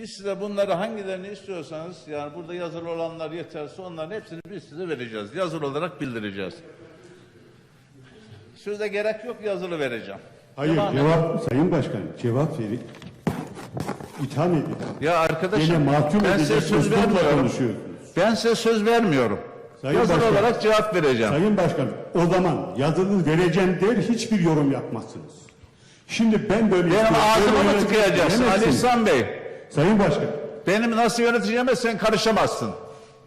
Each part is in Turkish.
Biz size bunları hangilerini istiyorsanız yani burada yazılı olanlar yeterse onların hepsini biz size vereceğiz. Yazılı olarak bildireceğiz. Söze gerek yok yazılı vereceğim. Hayır Devam edin. cevap Sayın Başkan cevap verin. İtham edin. Ya arkadaşım Yine mahkum ben size söz vermiyorum. Ben size söz vermiyorum. Sayın yazılı Başkan. olarak cevap vereceğim. Sayın Başkan o zaman yazılı vereceğim der hiçbir yorum yapmazsınız. Şimdi ben böyle Benim böyle mı tıkayacaksın Ali. İhsan Bey? Sayın Başkan Benim nasıl yöneteceğime sen karışamazsın.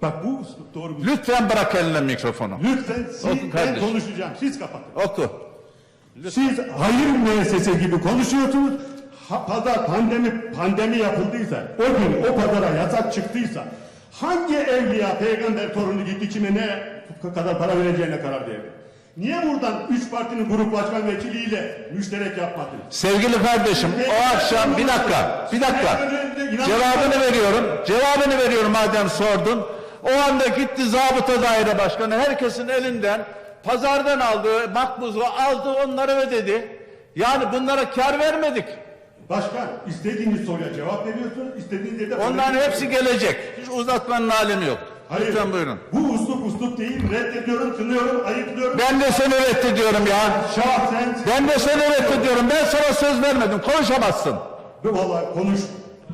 bak bu doğru bir Lütfen bırak eline mikrofonu. Lütfen siz, Oku ben kardeşim. konuşacağım. Siz kapatın. Oku. Siz hayır müessese gibi konuşuyorsunuz. Ha, pazar pandemi pandemi yapıldıysa, o gün o pazara yasak çıktıysa hangi evliya peygamber torunu gitti kime ne kadar para vereceğine karar verdi? Niye buradan üç partinin grup başkan vekiliyle müşterek yapmadınız? Sevgili kardeşim o akşam bir dakika bir dakika. Cevabını veriyorum cevabını veriyorum madem sordun. O anda gitti zabıta daire başkanı herkesin elinden pazardan aldığı makbuzu aldı onları ödedi. Yani bunlara kar vermedik. Başkan istediğiniz soruya cevap veriyorsunuz, istediğiniz yerde... onların hepsi gelecek. Hiç uzatmanın alemi yok Hayır, lütfen buyurun Bu usluk usluk değil, reddediyorum, kınıyorum, ayıplıyorum. ben de seni reddediyorum ya Şahsen, ben de seni reddediyorum ben sana söz vermedim konuşamazsın vallahi konuş.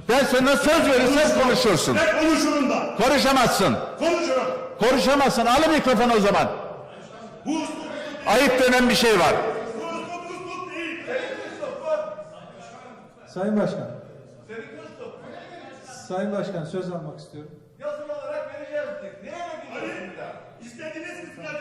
ben sana söz verirsem konuşursun Ben konuşurum da. konuşamazsın Konuşurum. Konuşamazsın. Al mikrofonu o zaman. Bu usluk Ayıp denen bir şey var. bu usluk usluk değil. Sayın Başkan. Sayın Başkan söz almak istiyorum. Yazılı olarak vereceğiz. Niye Hayır. İstediğiniz kısmına